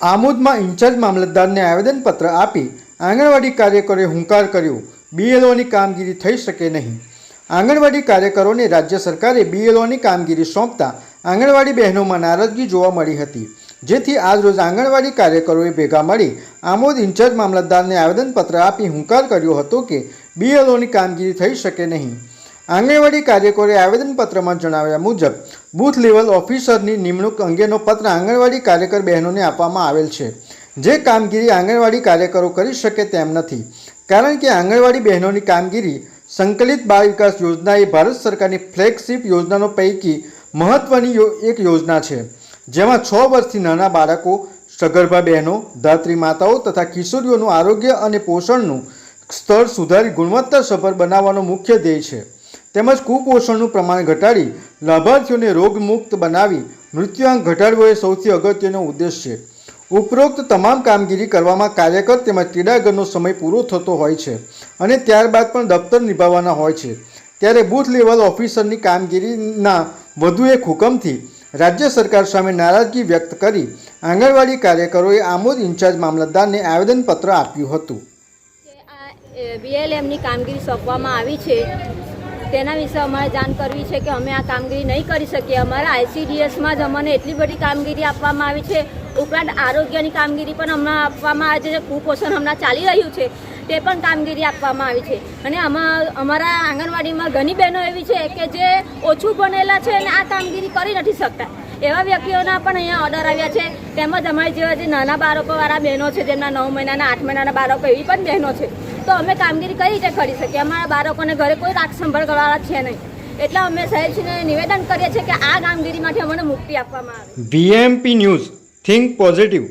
આમોદમાં in charge મામલતદારને આવેદનપત્ર આપી આંગણવાડી કાર્યકરોએ હુંકાર કર્યો. બીએલઓની કામગીરી થઈ શકે નહીં. આંગણવાડી કાર્યકરોને રાજ્ય સરકારે બીએલઓની કામગીરી સોંપતા આંગણવાડી બહેનોમાં નારાજગી જોવા મળી હતી. જેથી આજરોજ આંગણવાડી કાર્યકરોએ ભેગા મળી આમોદ ઇન્ચાર્જ મામલતદારને આવેદનપત્ર આપી હુંકાર કર્યો હતો કે બીએલઓની કામગીરી થઈ શકે નહીં. આંગણવાડી કાર્યકરોએ આવેદનપત્રમાં જણાવ્યા મુજબ, બૂથ લેવલ ઓફિસરની નિમણૂક અંગેનો પત્ર આંગણવાડી કાર્યકર બહેનોને આપવામાં આવેલ છે. જે કામગીરી આંગણવાડી કાર્યકરો કરી શકે તેમ નથી. કારણ કે આંગણવાડી બહેનોની કામગીરી સંકલિત બાળ વિકાસ યોજના એ ભારત સરકારની ફ્લેગશિપ યોજનાનો પૈકી મહત્વની એક યોજના છે. જેમાં છ વર્ષથી નાના બાળકો, સગર્ભા બહેનો, ધાત્રી માતાઓ તથા કિશોરીઓનું આરોગ્ય અને પોષણનું સ્તર સુધારી ગુણવત્તાસભર બનાવવાનો મુખ્ય ધ્યેય છે. તેમજ કુપોષણનું પ્રમાણ ઘટાડી લાભાર્થીઓને રોગમુક્ત બનાવી મૃત્યુઆંક ઘટાડવો એ સૌથી અગત્યનો ઉદ્દેશ છે. ઉપરોક્ત તમામ કામગીરી કરવામાં કાર્યકર તેમજ ક્રીડાગરનો સમય પૂરો થતો હોય છે અને ત્યારબાદ પણ દફતર નિભાવવાના હોય છે. ત્યારે બૂથ લેવલ ઓફિસરની કામગીરીના વધુ એક હુકમથી રાજ્ય સરકાર સામે નારાજગી વ્યક્ત કરી આંગણવાડી કાર્યકરોએ આમોદ ઇન્ચાર્જ મામલતદારને આવેદનપત્ર આપ્યું હતું. બીએલએમની કામગીરી સોંપવામાં આવી છે. તેના વિશે અમારે જાણ કરવી છે કે અમે આ કામગીરી નહીં કરી શકીએ. અમારા આઈસીડીએસમાં જ અમને એટલી બધી કામગીરી આપવામાં આવી છે. ઉપરાંત આરોગ્યની કામગીરી પણ હમણાં આપવામાં આવે છે જે કુપોષણ હમણાં ચાલી રહ્યું છે, તે પણ કામગીરી આપવામાં આવી છે. અને આમાં અમારા આંગણવાડીમાં ઘણી બહેનો એવી છે કે જે ઓછું ભણેલા છે અને આ કામગીરી કરી નથી શકતા. એવા વ્યક્તિઓના પણ અહીંયા ઓર્ડર આવ્યા છે. તેમજ અમારી જેવા જે નાના બાળકોવાળા બહેનો છે, જેમના નવ મહિનાના, આઠ મહિનાના બાળકો, એવી પણ બહેનો છે. તો અમે કામગીરી કઈ રીતે કરી શકીએ? અમારા બાળકોને ઘરે કોઈ રાખ સંભાળ કરવાના છે નહીં. એટલે અમે સાહેબશ્રીને નિવેદન કરીએ છીએ કે આ કામગીરીમાંથી અમને મુક્તિ આપવામાં આવે. BMP news think positive